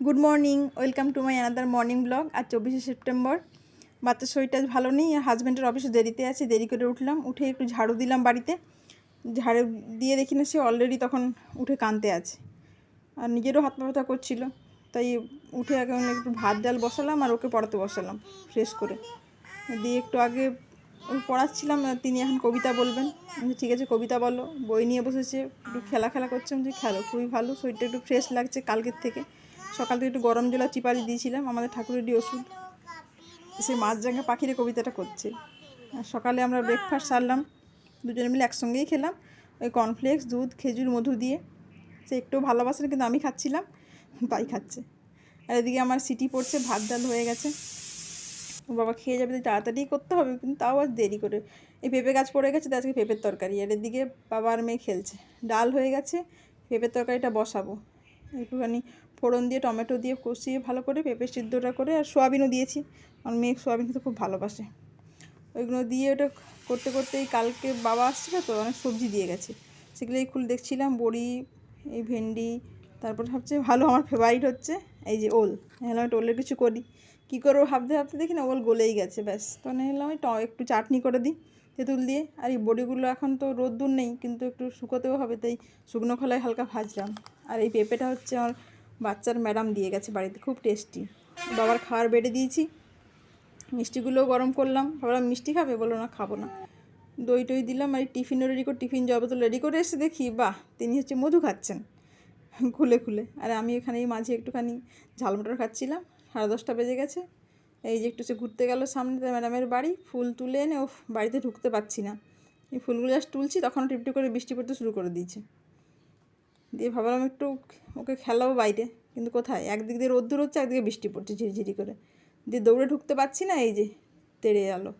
Good morning welcome to my another morning blog আর চব্বিশে September বাচ্চার শরীরটা ভালো নেই আর হাজব্যান্ডের অফিসে দেরিতে আছে দেরি করে উঠলাম। উঠে একটু ঝাড়ু দিলাম বাড়িতে। ঝাড়ু দিয়ে দেখি না সে অলরেডি তখন উঠে কানতে আছে। আর নিজেরও হাত ব্যথা করছিল। তাই উঠে আগে একটু ভাত ডাল বসালাম আর ওকে পড়াতে বসালাম ফ্রেশ করে। দিয়ে একটু আগে পড়াচ্ছিলাম তিনি এখন কবিতা বলবেন। ঠিক আছে কবিতা বলো। বই নিয়ে বসেছে একটু খেলা খেলা করছে। বলছি, খেলো খুবই ভালো। শরীরটা একটু ফ্রেশ লাগছে কালকের থেকে। সকাল থেকে একটু গরম জলা চিপারি দিয়েছিলাম, আমাদের ঠাকুরেরই ওষুধ। সে মাছ জাঙ্গা পাখিরে কবিতাটা করছে। আর সকালে আমরা ব্রেকফাস্ট সারলাম, দুজনে মিলে একসঙ্গেই খেলাম। ওই কর্নফ্লেক্স দুধ, খেজুর, মধু দিয়ে। সে একটু ভালোবাসে কিন্তু আমি খাচ্ছিলাম, তাই খাচ্ছে। আর এদিকে আমার সিটি পড়ছে, ভাত ডাল হয়ে গেছে। বাবা খেয়ে যাবে, তাড়াতাড়ি করতে হবে, কিন্তু তাও আজ দেরি করে। এই পেঁপে গাছ পড়ে গেছে আজকে পেঁপের তরকারি। আর এদিকে বাবা আর মেয়ে খেলছে। ডাল হয়ে গেছে, পেঁপের তরকারিটা বসাবো। একটুখানি ফোড়ন দিয়ে, টমেটো দিয়ে কষিয়ে ভালো করে পেঁপে সিদ্ধটা করে আর সোয়াবিনও দিয়েছি। আমার মেয়ে সোয়াবিন খেতে খুব ভালোবাসে। ওইগুলো দিয়ে ওটা করতে করতেই কালকে বাবা আসছিল তো, অনেক সবজি দিয়ে গেছে। সেগুলোই খুলে দেখছিলাম, বড়ি, এই ভেন্ডি, তারপর সবচেয়ে ভালো আমার ফেভারিট হচ্ছে এই যে ওল। এলাম একটু ওলের কিছু করি। কী করব ভাবতে ভাবতে দেখি না ওল গলেই গেছে, ব্যাস। তখন এলাম একটু একটু চাটনি করে দিই তেঁতুল দিয়ে। আর এই বড়িগুলো এখন তো রোদ্দুর নেই, কিন্তু একটু শুকোতেও হবে, তাই শুকনো খোলায় হালকা ভাজলাম। আর এই পেঁপেটা হচ্ছে আমার বাচ্চার ম্যাডাম দিয়ে গেছে বাড়িতে, খুব টেস্টি। বাবার খাবার বেড়ে দিয়েছি, মিষ্টিগুলোও গরম করলাম। ভাবলাম মিষ্টি খাবে? বলো না, খাব না। দই টই দিলাম, আর টিফিনও রেডি করে টিফিন জব তো রেডি করে এসে দেখি, বাহ, তিনি হচ্ছে মধু খাচ্ছেন। খুলে খুলে। আর আমি এখানে এই মাঝে একটুখানি ঝাল মটর খাচ্ছিলাম, সাড়ে দশটা বেজে গেছে। এই যে একটু সে ঘুরতে গেল সামনে ম্যাডামের বাড়ি, ফুল তুলে এনে ও বাড়িতে ঢুকতে পারছি না। এই ফুলগুলো জাস্ট তুলছি তখন টিপটি করে বৃষ্টি পড়তে শুরু করে দিয়েছে। দিয়ে ভাবলাম একটু ওকে খেলাবো বাইরে। কিন্তু কোথায়? একদিক দিয়ে রোদ্দুর হচ্ছে একদিকে বৃষ্টি পড়ছে ঝিরিঝিরি করে। দিয়ে দৌড়ে ঢুকতে পারছি না, এই যে তেড়ে গেলো